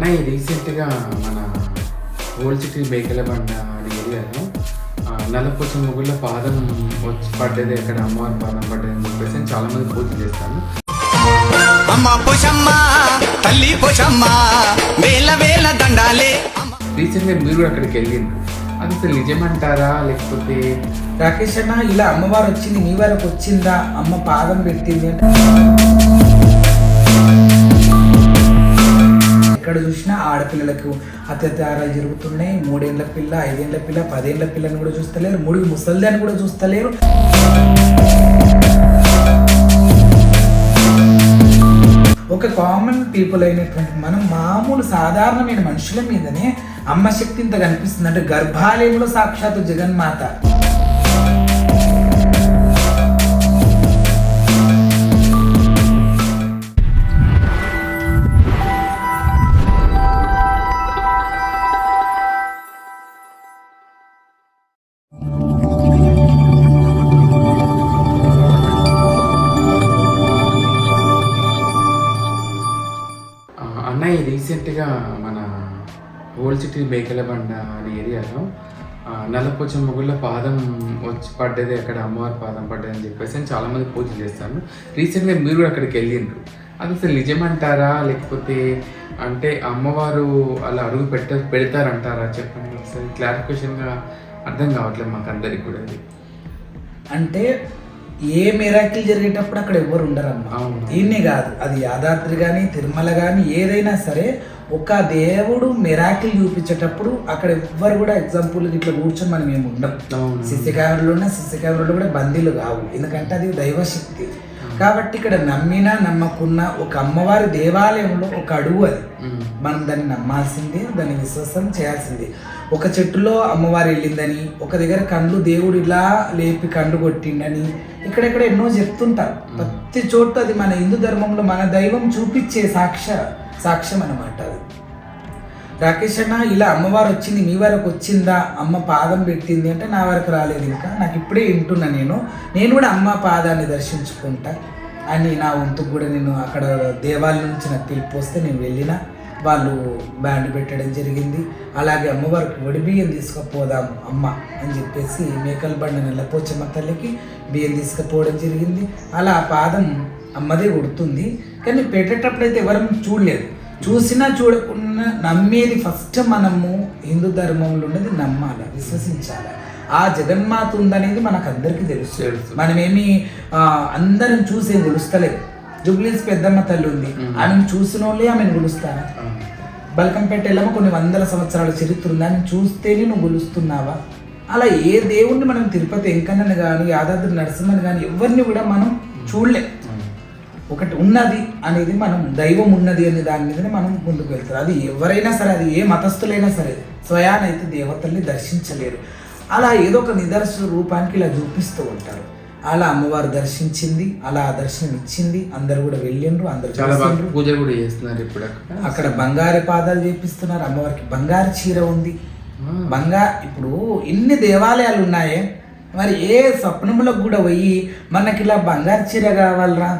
అన్నయ్య రీసెంట్గా మన ఓల్డ్ సిటీ బేకల బండ అనే ఏరియాలో నల్లపూస ముగ్గుల పాదం వచ్చి పడ్డది అక్కడ అమ్మవారి పాదం పడ్డది అని చెప్పేసి చాలా మంది పూజ చేస్తాను అమ్మ పోషమ్మ తల్లి పోషమ్మ వేల వేల దండాలే. రీసెంట్గా మీరు కూడా అక్కడికి వెళ్ళిండ్రు. అది అసలు నిజమంటారా? లేకపోతే రాకేష్ అన్న ఇలా అమ్మవారు వచ్చింది మీ వరకు వచ్చిందా? అమ్మ పాదం పెట్టింది అంటే ఎక్కడ చూసినా ఆడపిల్లలకు అత్యాచారాలు జరుగుతున్నాయి. మూడేళ్ళ పిల్ల ఐదేళ్ళ పిల్ల పదేళ్ళ పిల్లని కూడా చూస్తలేరు. మూడు అని కూడా చూస్తలేరు. ఒక కామన్ పీపుల్ అయినటువంటి మనం మామూలు సాధారణమైన మనుషుల మీదనే అమ్మ శక్తి ఇంత కనిపిస్తుంది అంటే గర్భాలయంలో సాక్షాత్తు జగన్మాత. ఓల్డ్ సిటీ బేకల బండ అనే ఏరియాలో నల్లపూచ ముగ్గుల పాదం వచ్చి పడ్డది అక్కడ అమ్మవారి పాదం పడ్డది అని చెప్పేసి అని చాలా మంది పూజ చేస్తాను రీసెంట్గా మీరు కూడా అక్కడికి వెళ్ళిండ్రు. అది అసలు నిజమంటారా? లేకపోతే అంటే అమ్మవారు అలా అడుగు పెట్ట పెడతారంటారా? చెప్పండి ఒకసారి. క్లారిఫికేషన్గా అర్థం కావట్లేదు మాకు అందరికి కూడా అది. అంటే ఏ మిరాకిల్ జరిగేటప్పుడు అక్కడ ఎవరు ఉండరమ్మా. ఈయనే కాదు. అది యాదాద్రి కానీ తిరుమల కానీ ఏదైనా సరే ఒక దేవుడు మిరాకిల్ చూపించేటప్పుడు అక్కడ ఎవ్వరు కూడా ఎగ్జాంపుల్ ఇట్లా కూర్చొని మనం ఏమి ఉండం. సిసి కెమెరాలు ఉన్న సిసి కెమెరాలు కూడా బందీలు కావు. ఎందుకంటే అది దైవశక్తి. కాబట్టి ఇక్కడ నమ్మినా నమ్మకున్నా ఒక అమ్మవారి దేవాలయంలో ఒక అడుగు అది. మనం దాన్ని నమ్మాల్సిందే దాన్ని విశ్వాసం చేయాల్సిందే. ఒక చెట్టులో అమ్మవారు వెళ్ళిందని ఒక దగ్గర కండ్లు దేవుడు ఇలా లేపి కండు కొట్టిండని ఇక్కడెక్కడ ఎన్నో చెప్తుంటారు. ప్రతి చోట అది మన హిందూ ధర్మంలో మన దైవం చూపించే సాక్ష్య సాక్ష్యం అన్నమాట అది. రాకేష్ అన్న ఇలా అమ్మవారు వచ్చింది మీ వరకు వచ్చిందా? అమ్మ పాదం పెట్టింది అంటే నా వరకు రాలేదు ఇంకా. నాకు ఇప్పుడే వింటున్నా నేను. నేను కూడా అమ్మ పాదాన్ని దర్శించుకుంటా. అని నా వంతుకు కూడా నేను అక్కడ దేవాలయం నుంచి నాకు పిలుపు వస్తే నేను వెళ్ళిన. వాళ్ళు బ్యాండ్ పెట్టడం జరిగింది. అలాగే అమ్మవారికి వడి బియ్యం తీసుకుపోదాం అమ్మ అని చెప్పేసి మేకల బండి నెల్లపోచమ్మ తల్లికి బియ్యం తీసుకుపోవడం జరిగింది. అలా ఆ పాదం అమ్మదే కొడుతుంది. కానీ పెట్టేటప్పుడు అయితే ఎవరం చూడలేదు. చూసినా చూడకుండా నమ్మేది ఫస్ట్ మనము హిందూ ధర్మంలో ఉన్నది నమ్మాలి విశ్వసించాలి. ఆ జగన్మాత ఉందనేది మనకు అందరికీ తెలుసు. మనమేమి అందరం చూసే కొలుస్తలేదు జుబ్లీస్ పెద్దమ్మ తల్లి ఉంది. ఆమెను చూసిన వాళ్ళే ఆమెను కొలుస్తారా అవును. బల్కంపేట ఎల్లమ్మ కొన్ని వందల సంవత్సరాల చరిత్ర ఉంది. అని చూస్తేనే నువ్వు కొలుస్తున్నావా అలా ఏ దేవుణ్ణి మనం తిరుపతి వెంకన్నని కానీ యాదాద్రి నరసింహని కానీ ఎవరిని కూడా మనం చూడలే. అవును. ఒకటి ఉన్నది అనేది మనం దైవం ఉన్నది అనే దాని మీదనే మనం ముందుకు వెళ్తారు. అది ఎవరైనా సరే అది ఏ మతస్థులైనా సరే స్వయానైతే దేవతల్ని దర్శించలేరు. అలా ఏదో ఒక నిదర్శన రూపానికి ఇలా చూపిస్తూ ఉంటారు. అలా అమ్మవారు దర్శించింది అలా ఆ దర్శనం ఇచ్చింది అందరు కూడా వెళ్ళిండ్రు అందరు. పూజ కూడా చేస్తున్నారు ఇప్పుడు అక్కడ. బంగారు పాదాలు చేపిస్తున్నారు అమ్మవారికి బంగారు చీర ఉంది. బంగారు ఇప్పుడు ఇన్ని దేవాలయాలు ఉన్నాయే? మరి ఏ స్వప్నములకు కూడా పోయి మనకి ఇలా బంగారు చీర కావాలరా?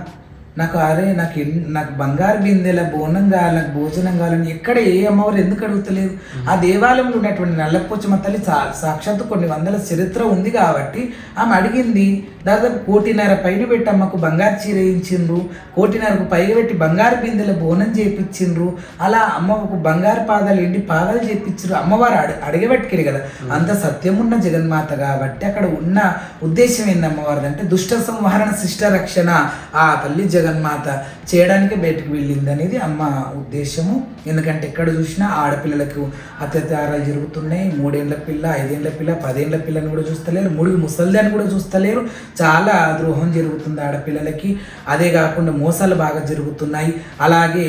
నాకు అరే నాకు నాకు బంగారు బిందెల బోనం కావాలి నాకు భోజనం కావాలని ఎక్కడ ఏ అమ్మవారు ఎందుకు అడుగుతలేదు ఆ దేవాలయంలో ఉన్నటువంటి నల్లపోచమ్మ తల్లి సా- సాక్షాత్తు కొన్ని వందల చరిత్ర ఉంది కాబట్టి ఆమె అడిగింది దాదాపు కోటిన్నర పైన పెట్టి అమ్మకు బంగారు చీర వేయించిండ్రు కోటిన్నరకు పైగా పెట్టి బంగారు బిందెల బోనం చేపించిండ్రు అలా అమ్మకు బంగారు పాదాలు ఎండి పాదాలు చేపించారు అమ్మవారు అడి అడిగబెట్టుకెళ్ళి కదా అంత సత్యమున్న జగన్మాత కాబట్టి అక్కడ ఉన్న ఉద్దేశం ఏంది అమ్మవారిది అంటే దుష్ట సంహరణ శిష్ట రక్షణ ఆ తల్లి జగన్మాత చేయడానికి బయటకు వెళ్ళింది అనేది అమ్మ ఉద్దేశము. ఎందుకంటే ఎక్కడ చూసినా ఆడపిల్లలకు అత్యాచారాలు జరుగుతున్నాయి. మూడేళ్ళ పిల్ల ఐదేళ్ళ పిల్ల పదేళ్ళ పిల్లని కూడా చూస్తలేరు. మూడు ముసల్దాన్ని కూడా చూస్తలేరు. చాలా ద్రోహం జరుగుతుంది ఆడపిల్లలకి. అదే కాకుండా మోసాలు బాగా జరుగుతున్నాయి. అలాగే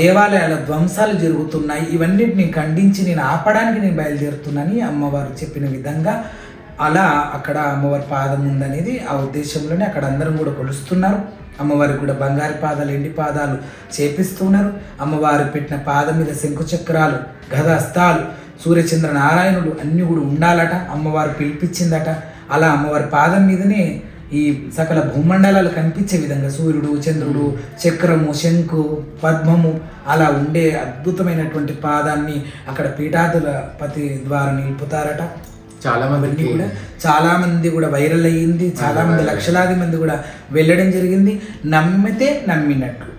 దేవాలయాల ధ్వంసాలు జరుగుతున్నాయి. ఇవన్నిటిని ఖండించి నేను ఆపడానికి నేను బయలుదేరుతున్నానని అమ్మవారు చెప్పిన విధంగా అలా అక్కడ అమ్మవారి పాదం ఉందనేది ఆ ఉద్దేశంలోనే అక్కడ అందరం కూడా కొలుస్తున్నారు. అమ్మవారికి కూడా బంగారు పాదాలు ఎండి పాదాలు చేపిస్తున్నారు. అమ్మవారు పెట్టిన పాదం మీద శంకు చక్రాలు గద హస్తాలు సూర్యచంద్ర నారాయణుడు అన్నీ కూడా ఉండాలట. అమ్మవారు పిలిపించిందట. అలా అమ్మవారి పాదం మీదనే ఈ సకల భూమండలాలు కనిపించే విధంగా సూర్యుడు చంద్రుడు చక్రము శంకు పద్మము అలా ఉండే అద్భుతమైనటువంటి పాదాన్ని అక్కడ పీఠాదుల పతి ద్వారా నిలుపుతారట. చాలా మందికి కూడా చాలా మంది కూడా వైరల్ అయ్యింది చాలా మంది లక్షలాది మంది కూడా వెళ్ళడం జరిగింది. నమ్మితే నమ్మినట్లు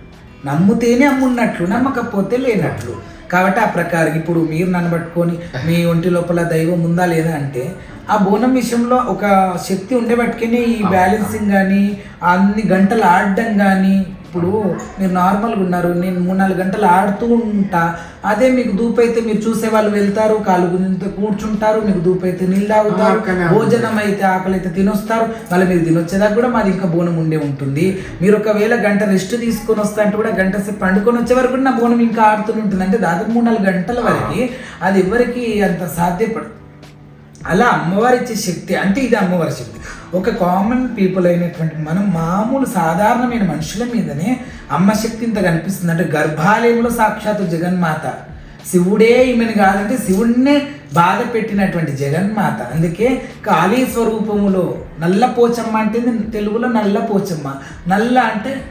నమ్మితేనే అమ్మున్నట్లు నమ్మకపోతే లేనట్లు. కాబట్టి ఆ ప్రకారం ఇప్పుడు మీరు నన్ను పట్టుకొని మీ ఒంటి లోపల దైవం ఉందా లేదా అంటే ఆ బోనం విషయంలో ఒక శక్తి ఉండబట్టుకుని ఈ బ్యాలెన్సింగ్ కానీ అన్ని గంటలు ఆడడం కానీ ఇప్పుడు మీరు నార్మల్గా ఉన్నారు నేను మూడు నాలుగు గంటలు ఆడుతూ ఉంటా అదే మీకు దూపు అయితే మీరు చూసే వాళ్ళు వెళ్తారు కాలు గుంజుతో కూర్చుంటారు మీకు దూపు అయితే నీళ్ళు తాగుతారు భోజనం అయితే ఆకలి అయితే తినొస్తారు మళ్ళీ మీరు తినొచ్చేదాకా కూడా మాది ఇంకా బోనం ఉండే ఉంటుంది. మీరు ఒకవేళ గంట రెస్ట్ తీసుకొని వస్తా అంటే కూడా గంట సేపు పండుకొని వచ్చే వరకు కూడా నా బోనం ఇంకా ఆడుతూనే ఉంటుంది. అంటే దాదాపు మూడు నాలుగు గంటల వరకు అది ఎవరికి అంత సాధ్యపడదు. అలా అమ్మవారి ఇచ్చే శక్తి అంటే ఇది అమ్మవారి శక్తి. ఒక కామన్ పీపుల్ అయినటువంటి మనం మామూలు సాధారణమైన మనుషుల మీదనే అమ్మ శక్తి ఇంత కనిపిస్తుంది. అంటే గర్భాలయంలో సాక్షాత్తు జగన్మాత. శివుడే ఈమెను కాదంటే శివుడినే బాధ పెట్టినటువంటి జగన్మాత. అందుకే కాళీ స్వరూపములో నల్ల పోచమ్మ అంటే తెలుగులో నల్ల పోచమ్మ. నల్ల అంటే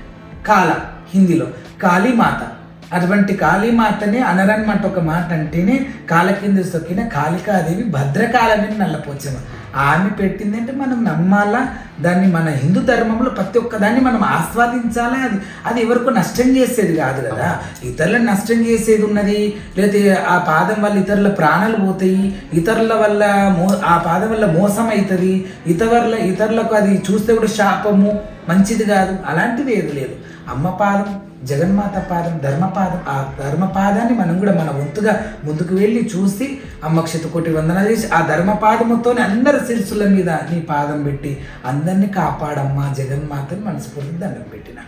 కాల హిందీలో. కాళీమాత. అటువంటి కాళీమాతని అనరన్నమాట ఒక మాట అంటేనే కాల కింద సొక్కిన కాళికాదేవి భద్రకాలని నల్లపోచమ్మ ఆమె పెట్టిందంటే మనం నమ్మాలా? దాన్ని మన హిందూ ధర్మంలో ప్రతి ఒక్కదాన్ని మనం ఆస్వాదించాలా? అది అది ఎవరికో నష్టం చేసేది కాదు కదా. ఇతరులను నష్టం చేసేది ఉన్నది. లేకపోతే ఆ పాదం వల్ల ఇతరుల ప్రాణాలు పోతాయి. ఇతరుల వల్ల మో ఆ పాదం వల్ల మోసం అవుతుంది ఇతరుల ఇతరులకు అది చూస్తే కూడా శాపము మంచిది కాదు. అలాంటిది ఏది లేదు. అమ్మ పాదం జగన్మాత పాదం ధర్మపాదం ఆ ధర్మపాదాన్ని మనం కూడా మన వంతుగా ముందుకు వెళ్ళి చూసి అమ్మక్షత కోటి వందన చేసి ఆ ధర్మపాదముతోనే అందరి శిరసుల మీద నీ పాదం పెట్టి అందరినీ కాపాడమ్మా జగన్మాతని మనస్ఫూర్తి దండం పెట్టిన.